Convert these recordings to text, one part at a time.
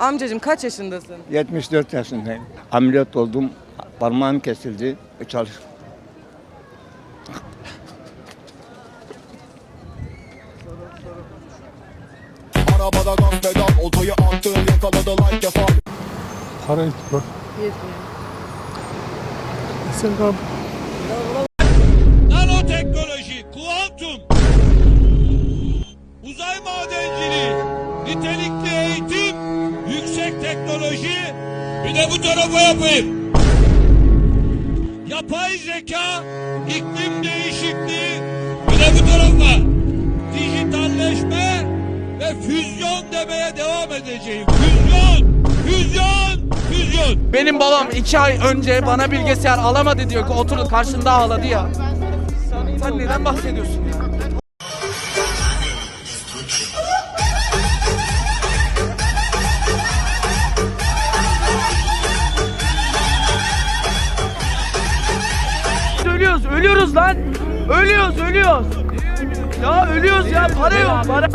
Amcacım kaç yaşındasın? 74 yaşındayım. Ameliyat oldum. Parmağım kesildi. Çalış. Arabada gaz pedal Oltayı attın yakaladı like yapar Para etmiyor. Sen abi Nanoteknoloji, kuantum, uzay madenciliği, nitelikli eğitim, yüksek teknoloji, bir de bu tarafa yapayım. Yapay zeka, iklim değişikliği, bir de bu tarafa. Dijitalleşme ve füzyon demeye devam edeceğim. Füzyon, füzyon, füzyon. Benim babam iki ay önce bana bilgisayar alamadı diyor ki oturdu karşımda ağladı ya. Sen neden bahsediyorsun ya? Ölüyoruz, lan. Ölüyoruz, ölüyoruz. Ya ölüyoruz ya, para yok, para.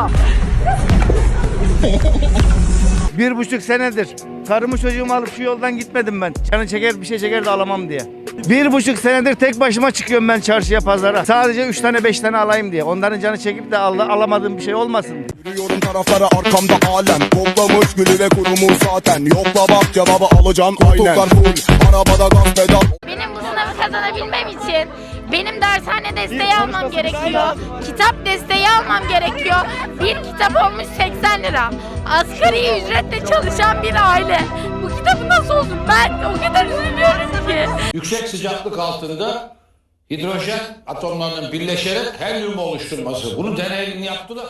Bir buçuk senedir karımı çocuğumu alıp şu yoldan gitmedim ben. Canı çeker bir şey çeker de alamam diye. Bir buçuk senedir tek başıma çıkıyorum ben çarşıya pazara. Sadece üç tane beş tane alayım diye. Onların canı çekip de al- alamadığım bir şey olmasın diye. Yürüyorum taraflara arkamda alem Toplamış gülü ve kurumu zaten Yokla bak cevabı alacağım aynen Koltuklar full Arabada gaz pedal Benim bu sınavı kazanabilmem için benim dershane desteği almam gerekiyor. Kitap desteği almam gerekiyor. Bir kitap olmuş 80 lira. Asgari ücretle çalışan bir aile. Bu kitabı nasıl olsun? Ben o kadar üzülüyorum ki. Yüksek sıcaklık altında hidrojen atomlarının birleşerek helyum oluşturması. Bunun deneyini yaptılar.